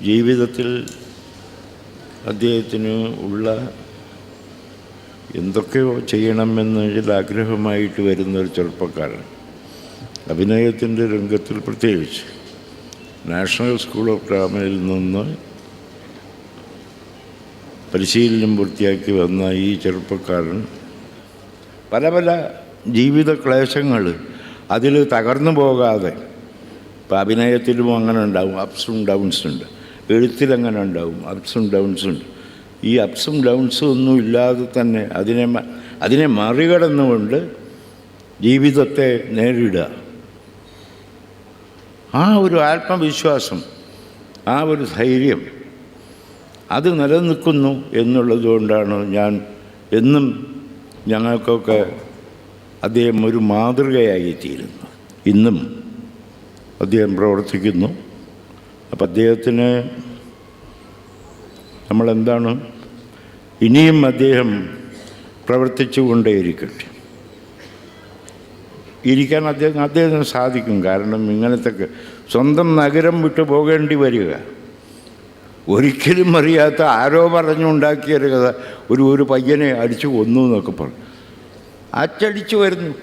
ജീവിതത്തിൽ അദ്ദേഹത്തിന് ഉള്ള എന്തൊക്കെയോ ചെയ്യണമെന്നതിൽ ആഗ്രഹമായിട്ട് വരുന്ന ഒരു ചെറുപ്പക്കാരൻ. അഭിനയത്തിന്റെ രംഗത്തിൽ പ്രത്യേകിച്ച്. നാഷണൽ സ്കൂൾ ഓഫ് ഡ്രാമയിൽ നിന്ന് പരിശീലനം പൂർത്തിയാക്കി വന്ന ഈ ചെറുപ്പക്കാരൻ പല പല ജീവിത ക്ലേശങ്ങൾ അതിൽ തകർന്നു പോകാതെ ഇപ്പം അഭിനയത്തിലും അങ്ങനെ ഉണ്ടാവും അപ്സും ഡൗൺസും ഉണ്ട്. എഴുത്തിലങ്ങനെ ഉണ്ടാവും അപ്സും ഡൗൺസും ഉണ്ട്. ഈ അപ്സും ഡൗൺസും ഒന്നും ഇല്ലാതെ തന്നെ അതിനെ അതിനെ മറികടന്നുകൊണ്ട് ജീവിതത്തെ നേരിടുക. ആ ഒരു ആത്മവിശ്വാസം ആ ഒരു ധൈര്യം അത് നിലനിൽക്കുന്നു എന്നുള്ളതുകൊണ്ടാണ് ഞാൻ എന്നും ഞങ്ങൾക്കൊക്കെ അദ്ദേഹം ഒരു മാതൃകയായി തീരുന്നു ഇന്നും അദ്ദേഹം പ്രവർത്തിക്കുന്നു. അപ്പം അദ്ദേഹത്തിന് നമ്മളെന്താണ്? ഇനിയും അദ്ദേഹം പ്രവർത്തിച്ചു കൊണ്ടേയിരിക്കട്ടെ. ഇരിക്കാൻ അദ്ദേഹം അദ്ദേഹത്തിന് സാധിക്കും. കാരണം ഇങ്ങനത്തെ സ്വന്തം നഗരം വിട്ടു പോകേണ്ടി വരിക. ഒരിക്കലും അറിയാത്ത ആരോ പറഞ്ഞുണ്ടാക്കിയ ഒരു കഥ ഒരു ഒരു പയ്യനെ അടിച്ചു കൊന്നു എന്നൊക്കെ പറഞ്ഞു. അച്ചടിച്ചു വരുന്നു.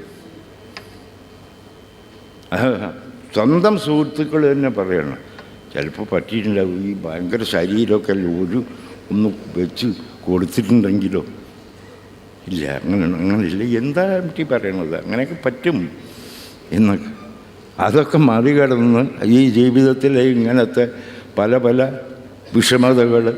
സ്വന്തം സുഹൃത്തുക്കൾ തന്നെ പറയണം. ചിലപ്പോൾ പറ്റിയിട്ടുണ്ടാവും. ഈ ഭയങ്കര ശരീരമൊക്കെ ഒരു ഒന്ന് വെച്ച് കൊടുത്തിട്ടുണ്ടെങ്കിലോ? ഇല്ല അങ്ങനെ അങ്ങനെയില്ല എന്താ പറ്റി പറയണത്? അങ്ങനെയൊക്കെ പറ്റും എന്നൊക്കെ. അതൊക്കെ മറികടന്ന് ഈ ജീവിതത്തിലെ ഇങ്ങനത്തെ പല പല വിഷമതകൾ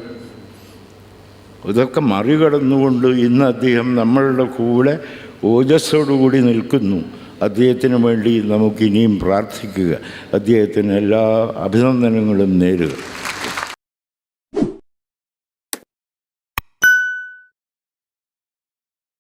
ഇതൊക്കെ മറികടന്നുകൊണ്ട് ഇന്ന് അദ്ദേഹം നമ്മളുടെ കൂടെ ഓജസ്സോടുകൂടി നിൽക്കുന്നു. അദ്ദേഹത്തിന് വേണ്ടി നമുക്കിനിയും പ്രാർത്ഥിക്കുക. അദ്ദേഹത്തിന് എല്ലാ അഭിനന്ദനങ്ങളും നേരുക.